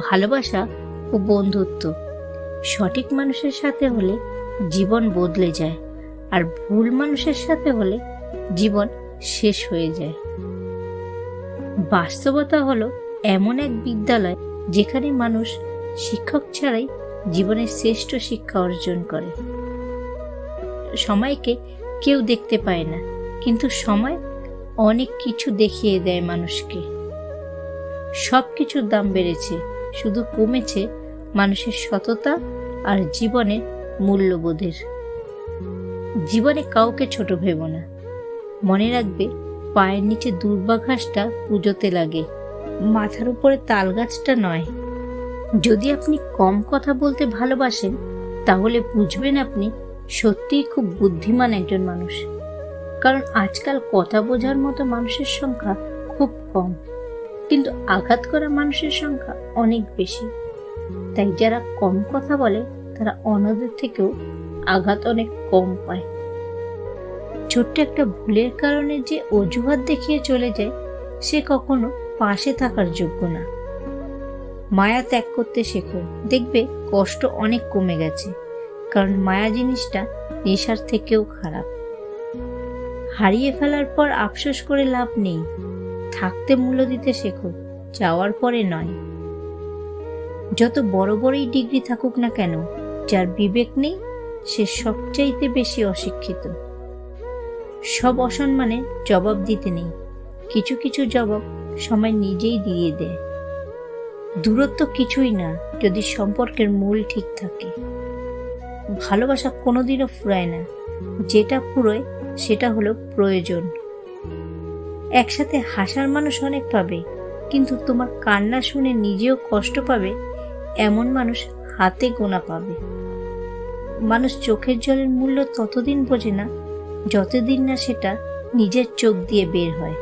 ভালোবাসা ও বন্ধুত্ব। সঠিক মানুষের সাথে হলে জীবন বদলে যায় আর ভুল মানুষের সাথে হলে জীবন শেষ হয়ে যায়। বাস্তবতা হলো এমন এক বিদ্যালয় যেখানে মানুষ শিক্ষক ছাড়াই জীবনের শ্রেষ্ঠ শিক্ষা অর্জন করে। সময়কে কেউ দেখতে পায় না, কিন্তু সময় অনেক কিছু দেখিয়ে দেয় মানুষকে। সব কিছুর দাম বেড়েছে। শুধু কমেছে মানুষের সততা আর জীবনের মূল্যবোধের। জীবনে কাউকে ছোট ভেব না। মনে রাখবে, পায়ের নিচে দুর্বাঘাসটা পুজোতে লাগে। মাথার উপরে তাল গাছটা নয়। যদি আপনি কম কথা বলতে ভালোবাসেন, তাহলে বুঝবেন আপনি সত্যিই খুব বুদ্ধিমান একজন মানুষ। কারণ আজকাল কথা বোঝার মতো মানুষের সংখ্যা খুব কম। কিন্তু আঘাত করা মানুষের সংখ্যা অনেক বেশি। তাই যারা কম কথা বলে, তারা অন্যদের থেকেও আঘাত অনেক কম পায়। ছোট্ট একটা ভুলের কারণে যে অজুহাত দেখিয়ে চলে যায়, সে কখনো পাশে থাকার যোগ্য না। মায়া ত্যাগ করতে শেখো। দেখবে কষ্ট অনেক কমে গেছে, কারণ মায়া জিনিসটা নেশার থেকেও খারাপ। হারিয়ে ফেলার পর আফসোস করে লাভ নেই। থাকতে মূল্য দিতে শেখো, যাওয়ার পরে নয়। যত বড় বড়ই ডিগ্রি থাকুক না কেন, যার বিবেক নেই, সে সবচাইতে বেশি অশিক্ষিত। সব অসম্মানে জবাব দিতে নেই, কিছু কিছু জবাব সময় নিজেই দিয়ে দেয়। দূরত্ব কিছুই না, যদি সম্পর্কের মূল ঠিক থাকে। ভালোবাসা কোনোদিনও ফুরায় না, যেটা ফুরোয় সেটা হলো প্রয়োজন। একসাথে হাসার মানুষ অনেক পাবে। কিন্তু তোমার কান্না শুনে নিজেও কষ্ট পাবে, এমন মানুষ হাতে গোনা পাবে। মানুষ চোখের জলের মূল্য ততদিন বোঝে না, যতদিন না সেটা নিজের চোখ দিয়ে বের হয়।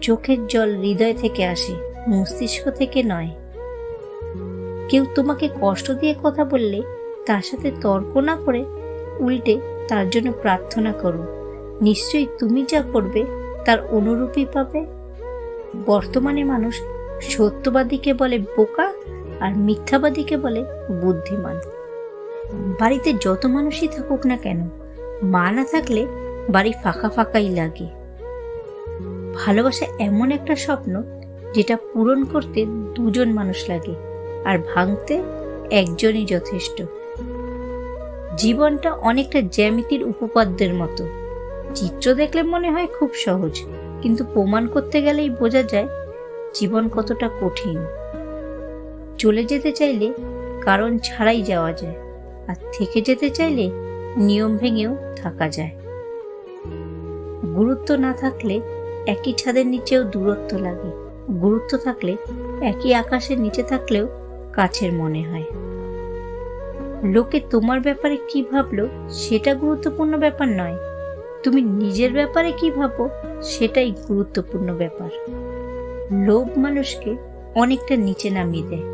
চোখের জল হৃদয় থেকে আসে, মস্তিষ্ক থেকে নয়। কেউ তোমাকে কষ্ট দিয়ে কথা বললে, তার সাথে তর্ক না করে উল্টে তার জন্য প্রার্থনা করো। নিশ্চয়ই তুমি যা করবে তার অনুরূপই পাবে। বর্তমানে মানুষ সত্যবাদীকে বলে বোকা আর মিথ্যাবাদীকে বলে বুদ্ধিমান। বাড়িতে যত মানুষই থাকুক না কেন, মা না থাকলে বাড়ি ফাঁকা ফাঁকাই লাগে। ভালোবাসা এমন একটা স্বপ্ন যেটা পূরণ করতে দুজন মানুষ লাগে আর ভাঙতে একজনই যথেষ্ট। জীবনটা অনেকটা জ্যামিতির উপপাদ্যের মতো। চিত্র দেখলে মনে হয় খুব সহজ, কিন্তু প্রমাণ করতে গেলেই বোঝা যায় জীবন কতটা কঠিন। চলে যেতে চাইলে কারণ ছাড়াই যাওয়া যায়, আর থেকে যেতে চাইলে নিয়ম ভেঙেও থাকা যায়। গুরুত্ব না থাকলে একই ছাদের নিচেও দূরত্ব লাগে। গুরুত্ব থাকলে একই আকাশের নিচে থাকলেও কাছের মনে হয়। লোকে তোমার ব্যাপারে কি ভাবলো সেটা গুরুত্বপূর্ণ ব্যাপার নয়। তুমি নিজের ব্যাপারে কি ভাবো, সেটাই গুরুত্বপূর্ণ ব্যাপার। লোভ মানুষকে অনেকটা নিচে নামিয়ে দেয়,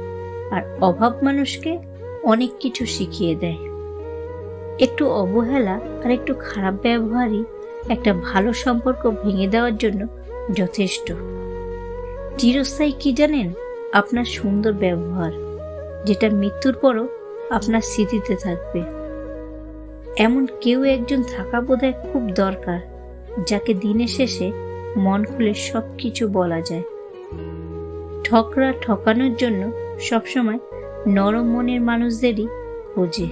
আর অভাব মানুষকে অনেক কিছু শিখিয়ে দেয়। একটু অবহেলা আর একটু খারাপ ব্যবহারই একটা ভালো সম্পর্ক ভেঙে দেওয়ার জন্য যথেষ্ট। চিরস্থায়ী কি জানেন? আপনার সুন্দর ব্যবহার, যেটা মৃত্যুর পরও আপনার স্মৃতিতে থাকবে। এমন কেউ একজন থাকা বোধহয় খুব দরকার, যাকে দিনের শেষে মন খুলে সব কিছু বলা যায়। ঠকরা ঠকানোর জন্য সবসময় নরম মনের মানুষদেরই খোঁজে।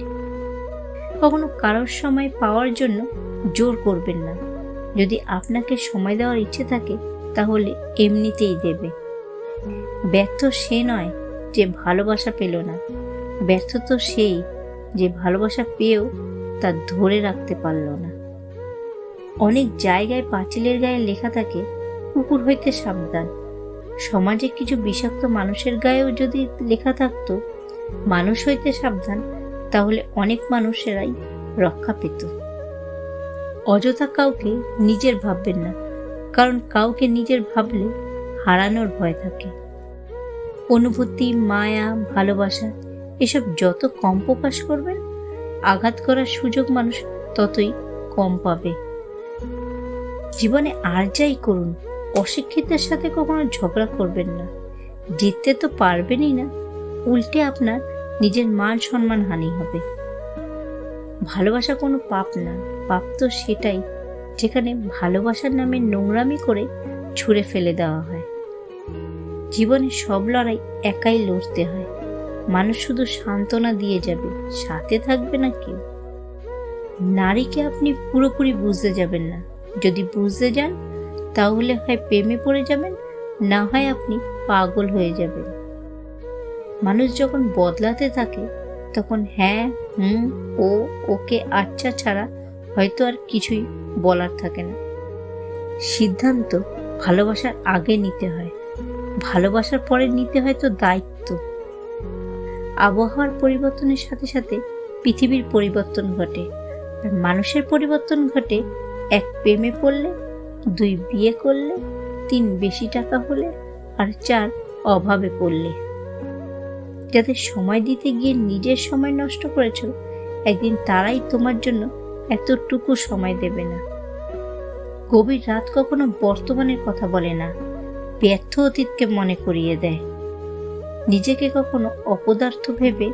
কখনো কারোর সময় পাওয়ার জন্য জোর করবেন না। যদি আপনাকে সময় দেওয়ার ইচ্ছে থাকে, তাহলে এমনিতেই দেবে। ব্যর্থ সে নয় যে ভালোবাসা পেল না। ব্যর্থ তো সেই যে ভালোবাসা পেয়েও তা ধরে রাখতে পারল না। অনেক জায়গায় পাঁচিলের গায়ে লেখা থাকে, কুকুর হইতে সাবধান। সমাজে কিছু বিষাক্ত মানুষের গায়েও যদি লেখা থাকতো, মানুষ হইতে সাবধান, তাহলে অনেক মানুষেরাই রক্ষা পেত। অযথা কাউকে নিজের ভাববেন না, কারণ কাউকে নিজের ভাবলে হারানোর ভয় থাকে। অনুভূতি, মায়া, ভালোবাসা, এসব যত কম প্রকাশ করবেন আঘাত করার সুযোগ মানুষ ততই কম পাবে। জীবনে আর যাই করুন, অশিক্ষিতের সাথে কখনো ঝগড়া করবেন না। জিততে তো পারবেনই না, উল্টে আপনার নিজের মান সম্মান হানি হবে। ভালোবাসা কোনো পাপ না, পাপ তো সেটাই, যেখানে ভালোবাসার নামে নোংরামি করে ছুঁড়ে ফেলে দেওয়া হয়। জীবনে সব লড়াই একাই লড়তে হয়। মানুষ শুধু সান্ত্বনা দিয়ে যাবে, সাথে থাকবে না কেউ নারীকে আপনি পুরোপুরি বুঝতে যাবেন না। যদি বুঝতে যান, তাহলে হয় প্রেমে পড়ে যাবেন, না হয় আপনি পাগল হয়ে যাবেন। মানুষ যখন বদলাতে থাকে, তখন হ্যাঁ হুম, ও, ওকে আচ্ছা ছাড়া হয়তো আর কিছুই বলার থাকে না। সিদ্ধান্ত ভালোবাসার আগে নিতে হয়। ভালোবাসার পরে নিতে হয় তো দায়িত্ব। আবহাওয়ার পরিবর্তনের সাথে সাথে পৃথিবীর পরিবর্তন ঘটে। আর মানুষের পরিবর্তন ঘটে, এক প্রেমে পড়লে, দুই বিয়ে করলে, তিন বেশি টাকা হলে, আর চার অভাবে পড়লে। যাদের সময় দিতে গিয়ে নিজের সময় নষ্ট করেছ, একদিন তারাই তোমার জন্য এতটুকু সময় দেবে না। গভীর রাত কখনো বর্তমানের কথা বলে না, ব্যর্থ অতীতকে মনে করিয়ে দেয়। নিজেকে কখনো অপদার্থ ভেবে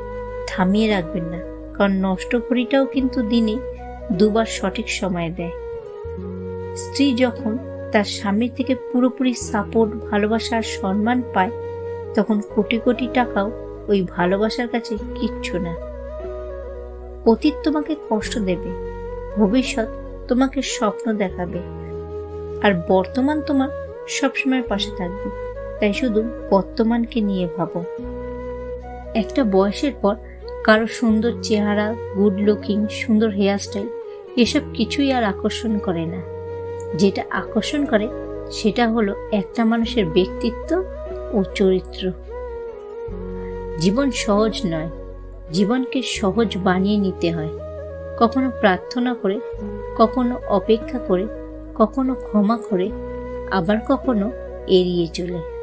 থামিয়ে রাখবেন না, কারণ নষ্ট ঘড়িটাও কিন্তু দিনে দুবার সঠিক সময় দেয়। স্ত্রী যখন তার স্বামীর থেকে পুরোপুরি সাপোর্ট ভালোবাসা আর সম্মান পায়, তখন কোটি কোটি টাকাও ওই ভালোবাসার কাছে কিচ্ছু না। অতীত তোমাকে কষ্ট দেবে, ভবিষ্যৎ তোমাকে স্বপ্ন দেখাবে, আর বর্তমান তোমার সবসময় পাশে থাকবে। তাই শুধু বর্তমানকে নিয়ে ভাবো। একটা বয়সের পর কারও সুন্দর চেহারা গুড লুকিং সুন্দর হেয়ারস্টাইল এসব কিছুই আর আকর্ষণ করে না। যেটা আকর্ষণ করে সেটা হলো একটা মানুষের ব্যক্তিত্ব ও চরিত্র। জীবন সহজ নয়, জীবনকে সহজ বানিয়ে নিতে হয়। কখনো প্রার্থনা করে, কখনো অপেক্ষা করে, কখনো ক্ষমা করে, আবার কখনো এড়িয়ে চলে।